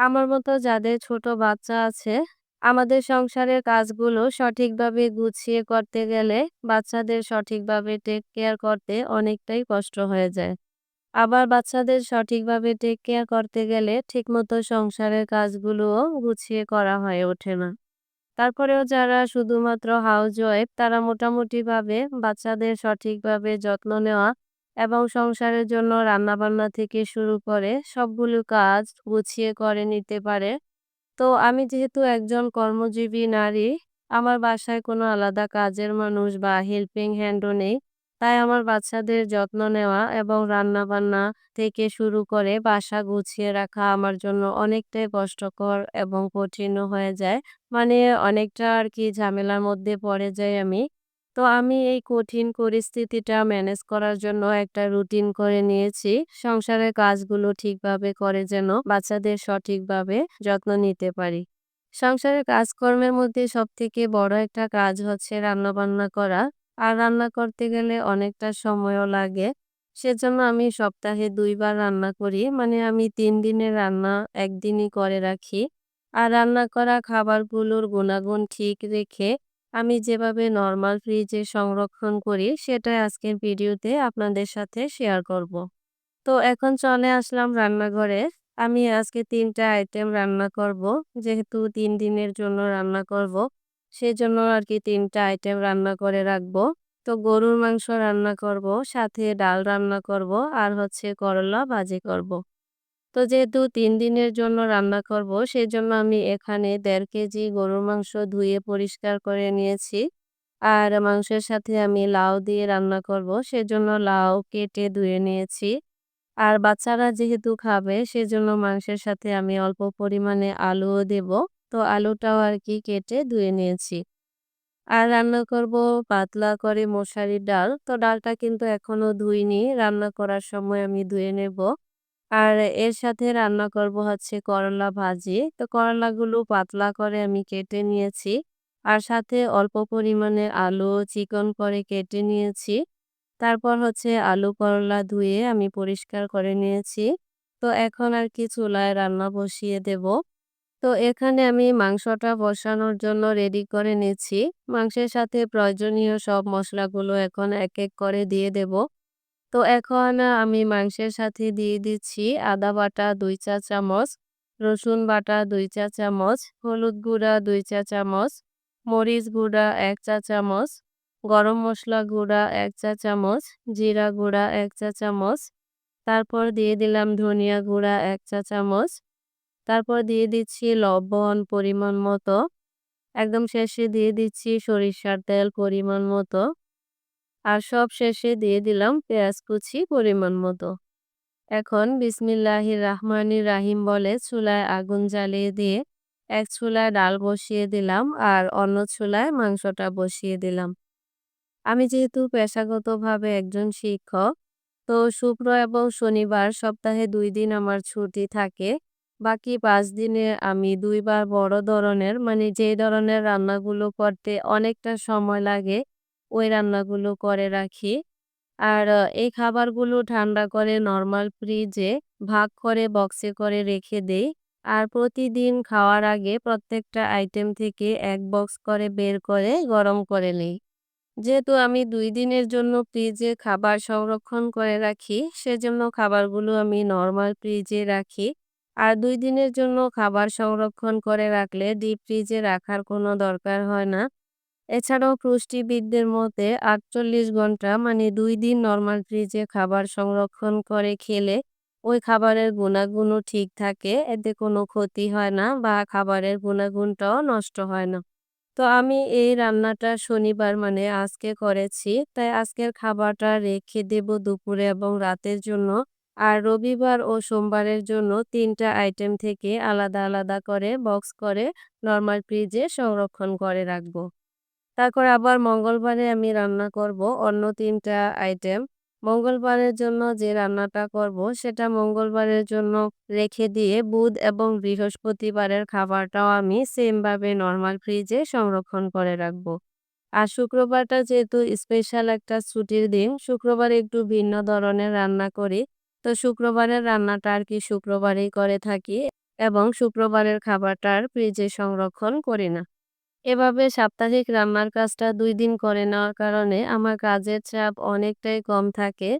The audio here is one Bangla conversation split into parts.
আমার মতো যাদের ছোট বাচ্চা আছে, আমাদের সংসারের কাজগুলো সঠিকভাবে গুছিয়ে করতে গেলে বাচ্চাদের সঠিকভাবে টেক কেয়ার করতে অনেকটাই কষ্ট হয়ে যায়। আবার বাচ্চাদের সঠিকভাবে টেক কেয়ার করতে গেলে ঠিকমতো সংসারের কাজগুলোও গুছিয়ে করা হয়ে ওঠে না। তারপরেও যারা শুধুমাত্র হাউস ওয়াইফ তারা মোটামুটিভাবে বাচ্চাদের সঠিকভাবে যত্ন নেওয়া এবং সংসারের জন্য রান্নাবান্না থেকে শুরু করে সবগুলো কাজ গুছিয়ে করে নিতে পারে। তো আমি যেহেতু একজন কর্মজীবী নারী, আমার বাসায় কোনো আলাদা কাজের মানুষ বা হেল্পিং হ্যান্ডও নেই। তাই আমার বাচ্চাদের যত্ন নেওয়া এবং রান্নাবান্না থেকে শুরু করে বাসা গুছিয়ে রাখা আমার জন্য অনেকটাই কষ্টকর এবং কঠিনও হয়ে যায়। মানে অনেকটা আর কি ঝামেলার মধ্যে পড়ে যাই আমি। তো আমি এই কঠিন পরিস্থিতিটা ম্যানেজ করার জন্য একটা রুটিন করে নিয়েছি। সংসারের কাজগুলো ঠিকভাবে করে যেন বাচ্চাদের সঠিকভাবে যত্ন নিতে পারি। সংসারের কাজকর্মের মধ্যে সব থেকে বড় একটা কাজ হচ্ছে রান্নাবান্না করা। আর রান্না করতে গেলে অনেকটা সময়ও লাগে। সেজন্য আমি সপ্তাহে দুইবার রান্না করি। মানে আমি তিন দিনের রান্না একদিনই করে রাখি। আর রান্না করা খাবারগুলোর গুণাগুণ ঠিক রেখে আমি যেভাবে নর্মাল ফ্রিজে সংরক্ষণ করি সেটাই আজকের ভিডিওতে আপনাদের সাথে শেয়ার করব। তো এখন চলে আসলাম রান্নাঘরে। আমি আজকে ৩ টা আইটেম রান্না করব। যেহেতু তিন দিনের জন্য রান্না করব, সেজন্য আরকি ৩ টা আইটেম রান্না করে রাখব। তো গরুর মাংস রান্না করব, সাথে ডাল রান্না করব আর হচ্ছে করলা ভাজি করব। তো যেহেতু তিন দিনের জন্য রান্না করব সেই জন্য আমি এখানে দেড় কেজি গরুর মাংস ধুয়ে পরিষ্কার করে নিয়েছি। আর মাংসের সাথে আমি লাউ দিয়ে রান্না করব, সেজন্য লাউ কেটে ধুয়ে নিয়েছি। আর বাচ্চারা যেহেতু খাবে, সেজন্য মাংসের সাথে আমি অল্প পরিমাণে আলুও দেব। তো আলুটাও আর কি কেটে ধুয়ে নিয়েছি। আর রান্না করব পাতলা করে মশারির ডাল। তো ডালটা কিন্তু এখনও ধুইনি। রান্না করার সময় আমি ধুয়ে নেব। আর এর সাথে রান্না করব হচ্ছে করলা ভাজি। তো করলাগুলো পাতলা করে আমি কেটে নিয়েছি। আর সাথে অল্প পরিমাণে আলু চিকন করে কেটে নিয়েছি। তারপর হচ্ছে আলু করলা ধুয়ে আমি পরিষ্কার করে নিয়েছি। তো এখন আর কি চুলায় রান্না বসিয়ে দেব। তো এখানে আমি মাংসটা বসানোর জন্য রেডি করে নিয়েছি মাংসের সাথে প্রয়োজনীয় সব মশলাগুলো এখন এক এক করে দিয়ে দেব। তো এখন আমি মাংসের সাথে দিয়ে দিচ্ছি আদা বাটা দুই চা চামচ, রসুন বাটা দুই চা চামচ, হলুদ গুঁড়া দুই চা চামচ, মরিচ গুঁড়া এক চা চামচ, গরম মশলা গুঁড়া এক চা চামচ, জিরা গুঁড়া এক চা চামচ, তারপর দিয়ে দিলাম ধনিয়া গুঁড়া এক চা চামচ, তারপর দিয়ে দিচ্ছি লবণ পরিমাণ মতো, একদম শেষে দিয়ে দিচ্ছি সরিষার তেল পরিমাণ মতো। আর সব শেষে দিয়ে দিলাম পেঁয়াজ কুচি পরিমাণ মতো। এখন বিসমিল্লাহির রাহমানির রাহিম বলে চুলায় আগুন জ্বালিয়ে দিয়ে এক চুলায় ডাল বসিয়ে দিলাম আর অন্য চুলায় মাংসটা বসিয়ে দিলাম। আমি যেহেতু পেশাগতভাবে একজন শিক্ষক, তো শুক্র এবং শনিবার সপ্তাহে দুই দিন আমার ছুটি থাকে। বাকি পাঁচ দিনে আমি ২ বার বড় ধরনের মানে যে ধরনের রান্নাগুলো করতে অনেকটা সময় লাগে ওই রান্নাগুলো করে রাখি। আর এই খাবারগুলো ঠান্ডা করে নরমাল ফ্রিজে ভাগ করে বক্সে করে রেখে দেই। আর প্রতিদিন খাওয়ার আগে প্রত্যেকটা আইটেম থেকে ১ বক্স করে বের করে গরম করে নেই। যেহেতু আমি ২ দিনের জন্য ফ্রিজে খাবার সংরক্ষণ করে রাখি, সেজন্য খাবারগুলো আমি নরমাল ফ্রিজে রাখি। আর ২ দিনের জন্য খাবার সংরক্ষণ করে রাখলে ডিপ ফ্রিজে রাখার কোনো দরকার হয় না। এছাড়াও পুষ্টিবিদদের মতে ৪৮ ঘণ্টা মানে দুই দিন নর্মাল ফ্রিজে খাবার সংরক্ষণ করে খেলে ওই খাবারের গুণাগুণও ঠিক থাকে। এতে কোনো ক্ষতি হয় না বা খাবারের গুণাগুণটাও নষ্ট হয় না। তো আমি এই রান্নাটা শনিবার মানে আজকে করেছি। তাই আজকের খাবারটা রেখে দেব দুপুরে এবং রাতের জন্য। আর রবিবার ও সোমবারের জন্য ৩ টা আইটেম থেকে আলাদা, আলাদা করে বক্স করে নর্মাল ফ্রিজে সংরক্ষণ করে রাখব। তারপর আবার মঙ্গলবারে আমি রান্না করব অন্য তিনটা আইটেম। মঙ্গলবারের জন্য যে রান্নাটা করব সেটা মঙ্গলবারের জন্য রেখে দিয়ে বুধ এবং বৃহস্পতিবারের খাবারটাও আমি সেমভাবে নর্মাল ফ্রিজে সংরক্ষণ করে রাখব। আর শুক্রবারটা যেহেতু স্পেশাল একটা ছুটির দিন, শুক্রবার একটু ভিন্ন ধরনের রান্না করি। তো শুক্রবারের রান্নাটা আর কি শুক্রবারেই করে থাকি এবং শুক্রবারের খাবারটা আর ফ্রিজে সংরক্ষণ করি না। এভাবে সাপ্তাহিক রান্নার কাজটা দুই দিন করে নেওয়ার কারণে আমার কাজের চাপ অনেকটাই কম থাকে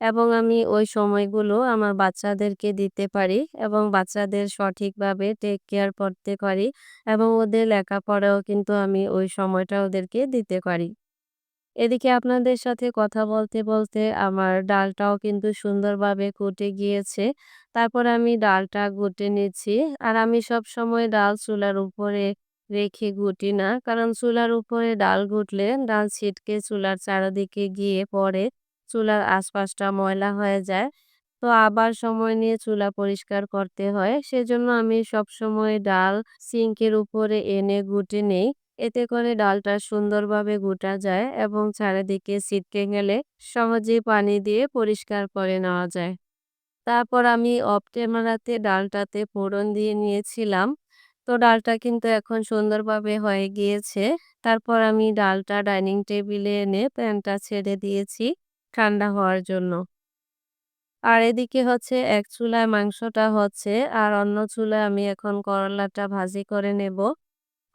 এবং আমি ওই সময়গুলো আমার বাচ্চাদেরকে দিতে পারি এবং বাচ্চাদের সঠিকভাবে টেক কেয়ার করতে পারি এবং ওদের লেখাপড়াও কিন্তু আমি ওই সময়টা ওদেরকে দিতে পারি। এদিকে আপনাদের সাথে কথা বলতে, বলতে আমার ডালটাও কিন্তু সুন্দরভাবে ফুটে গিয়েছে। তারপর আমি ডালটা ঘুটে নিচ্ছি। আর আমি সবসময় ডাল চুলার উপরে রেখে ঘুটি না। কারণ চুলার উপরে ডাল ঘুটলে ডাল ছিটকে চুলার চারদিকে গিয়ে পড়ে। চুলার আশপাশটা ময়লা হয়ে যায়। তো আবার সময় নিয়ে চুলা পরিষ্কার করতে হয়। সেজন্য আমি সবসময় ডাল সিঙ্কের উপরে এনে ঘুটে নেই। এতে করে ডালটা সুন্দরভাবে ঘুটা যায় এবং চারিদিকে ছিটকে গেলে সহজেই পানি দিয়ে পরিষ্কার করে নেওয়া যায়। তারপর আমি অফ ক্যামেরাতে ডালটাতে ফোড়ন দিয়ে নিয়েছিলাম। তো ডালটা কিন্তু এখন সুন্দরভাবে হয়ে গিয়েছে। তারপর আমি ডালটা ডাইনিং টেবিলে এনে প্যানটা ছেড়ে দিয়েছি ঠান্ডা হওয়ার জন্য। আর এদিকে হচ্ছে এক চুলায় মাংসটা হচ্ছে আর অন্য চুলায় আমি এখন করলাটা ভাজি করে নেব।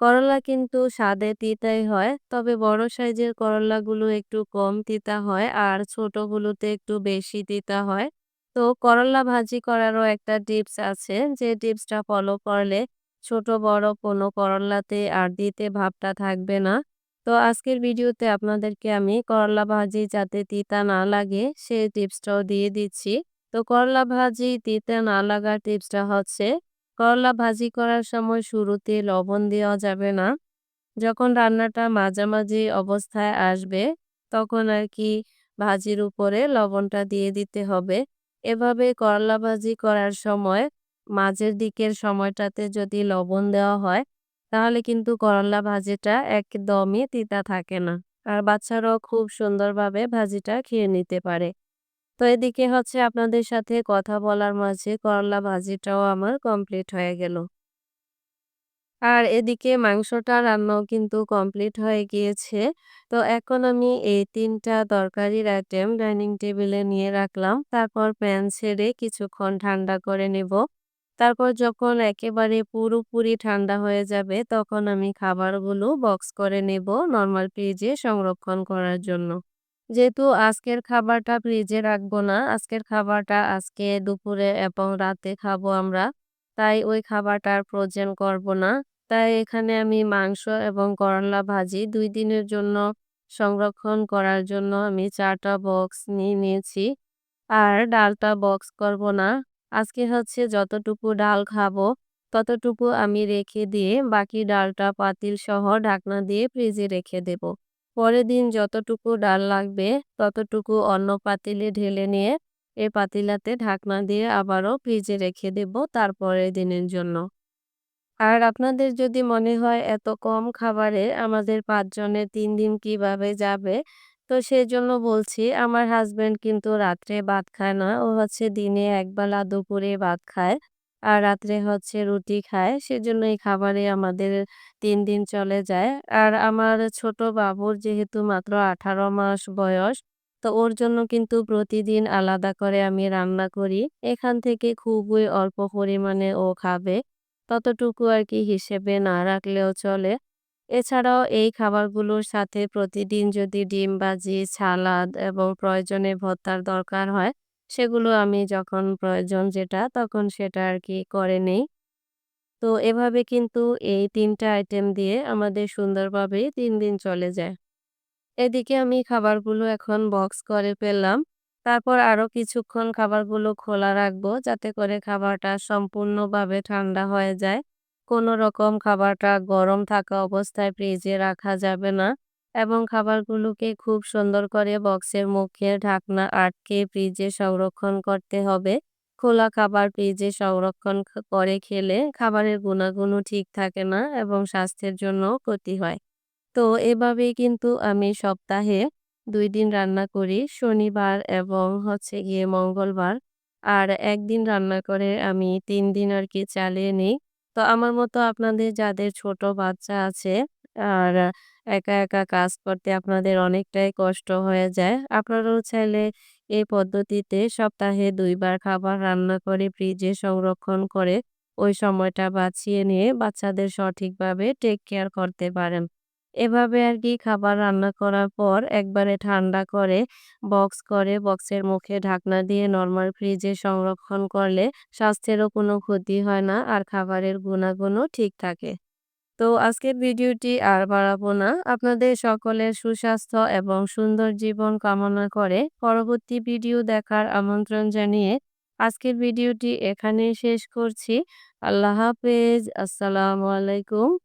করলা কিন্তু স্বাদে তিতাই হয়, তবে বড় সাইজের করলাগুলো একটু কম তিতা হয় আর ছোটগুলোতে একটু বেশি তিতা হয় তো করলা ভাজি করারও একটা টিপস আছে, যে টিপসটা ফলো করলে ছোট, বড় কোনো করলাতে আর দিতে ভাবটা থাকবে না। তো আজকের ভিডিওতে আপনাদেরকে আমি করলা ভাজি যাতে তিতা না লাগে, সেই টিপসটাও দিয়ে দিচ্ছি। তো করলা ভাজি তিতা না লাগার টিপসটা হচ্ছে, করলা ভাজি করার সময় শুরুতে লবণ দেওয়া যাবে না। যখন রান্নাটা মাঝামাঝি অবস্থায় আসবে, তখন আর কি ভাজির উপরে লবণটা দিয়ে দিতে হবে। এভাবে করলা ভাজি করার সময় মাঝের দিকের সময়টাতে যদি লবণ দেওয়া হয়, তাহলে কিন্তু করলা ভাজিটা একদমই তিতা থাকে না। আর বাচ্চারাও খুব সুন্দরভাবে ভাজিটা খেয়ে নিতে পারে। তো এদিকে হচ্ছে আপনাদের সাথে কথা বলার মাঝে করলা ভাজিটাও আমার কমপ্লিট হয়ে গেল। আর এদিকে মাংসটা রান্নাও কিন্তু কমপ্লিট হয়ে গিয়েছে। তো এখন আমি এই তিনটা তরকারির আইটেম ডাইনিং টেবিলে নিয়ে রাখলাম। তারপর প্যান ছেড়ে কিছুক্ষণ ঠান্ডা করে নেব। তারপর যখন একেবারে পুরোপুরি ঠান্ডা হয়ে যাবে, তখন আমি খাবারগুলো বক্স করে নেব নর্মাল ফ্রিজে সংরক্ষণ করার জন্য। যেহেতু আজকের খাবারটা ফ্রিজে রাখব না, আজকের খাবারটা আজকে দুপুরে এবং রাতে খাব আমরা, তাই ওই খাবারটা আর ফ্রোজেন করব না। তাই এখানে আমি মাংস এবং করলা ভাজি দুই দিনের জন্য সংরক্ষণ করার জন্য আমি চারটা বক্স নিয়ে নিয়েছি। আর ডালটা বক্স করব না আজকে হচ্ছে যতটুকু ডাল খাব ততটুকু আমি রেখে দিয়ে বাকি ডালটা পাতিল সহ ঢাকনা দিয়ে ফ্রিজে রেখে দেব। পরের দিন যতটুকু ডাল লাগবে ততটুকু অন্য পাতিলে ঢেলে নিয়ে এই পাতিলাতে ঢাকনা দিয়ে আবারও ফ্রিজে রেখে দেব তারপরের দিনের জন্য। আর আপনাদের যদি মনে হয় এত কম খাবারে আমাদের পাঁচজনের তিন দিন কীভাবে যাবে, তো সেজন্য বলছি আমার হাসব্যান্ড কিন্তু রাত্রে ভাত খায় না। ও হচ্ছে দিনে একবেলা দুপুরে ভাত খায়। আর রাত্রে হচ্ছে রুটি খায়। সেজন্য এই খাবারে আমাদের তিন দিন চলে যায়। আর আমার ছোট বাবুর যেহেতু মাত্র ১৮ মাস বয়স, তো ওর জন্য কিন্তু প্রতিদিন আলাদা করে আমি রান্না করি। এখান থেকে খুবই অল্প পরিমাণে ও খাবে। ততটুকু আর কি হিসেবে না রাখলেও চলে। এছাড়াও এই খাবারগুলোর সাথে প্রতিদিন যদি ডিম ভাজি, সালাদ এবং প্রয়োজনে ভর্তার দরকার হয়, সেগুলো আমি যখন প্রয়োজন যেটা তখন সেটা আর কি করে নেই। তো এভাবে কিন্তু এই ৩ টা আইটেম দিয়ে আমাদের সুন্দরভাবেই তিন দিন চলে যায়। এদিকে আমি খাবারগুলো এখন বক্স করে ফেললাম। তারপর আরও কিছুক্ষণ খাবারগুলো খোলা রাখব যাতে করে খাবারটা সম্পূর্ণভাবে ঠান্ডা হয়ে যায়। কোনো রকম খাবারটা গরম থাকা অবস্থায় ফ্রিজে রাখা যাবে না। এবং খাবারগুলোকে খুব সুন্দর করে বক্সের মুখে ঢাকনা আটকে ফ্রিজে সংরক্ষণ করতে হবে। খোলা খাবার ফ্রিজে সংরক্ষণ করে খেলে খাবারের গুণাগুণও ঠিক থাকে না এবং স্বাস্থ্যের জন্য ক্ষতি হয়। তো এভাবেই কিন্তু আমি সপ্তাহে দুই দিন রান্না করি। শনিবার এবং হচ্ছে গিয়ে মঙ্গলবার। আর একদিন রান্না করে আমি তিন দিন আর কি চালিয়ে নিই। তো আমার মতো আপনাদের যাদের ছোট বাচ্চা আছে আর একা, একা কাজ করতে আপনাদের অনেকটাই কষ্ট হয়ে যায়। আপনারাও চাইলে এই পদ্ধতিতে সপ্তাহে দুইবার খাবার রান্না করে ফ্রিজে সংরক্ষণ করে ওই সময়টা বাঁচিয়ে নিয়ে বাচ্চাদের সঠিকভাবে টেক কেয়ার করতে পারেন। এভাবে আর কি খাবার রান্না করার পর একবারে ঠান্ডা করে বক্স করে বক্সের মুখে ঢাকনা দিয়ে নরমাল ফ্রিজে সংরক্ষণ করলে স্বাস্থ্যেরও কোনো ক্ষতি হয় না আর খাবারের গুণাগুণও ঠিক থাকে। তো আজকের ভিডিওটি আর বাড়াবো না। আপনাদের সকলের সুস্বাস্থ্য এবং সুন্দর জীবন কামনা করে পরবর্তী ভিডিও দেখার আমন্ত্রণ জানিয়ে আজকের ভিডিওটি এখানেই শেষ করছি। আল্লাহ হাফেজ। আসসালামু আলাইকুম।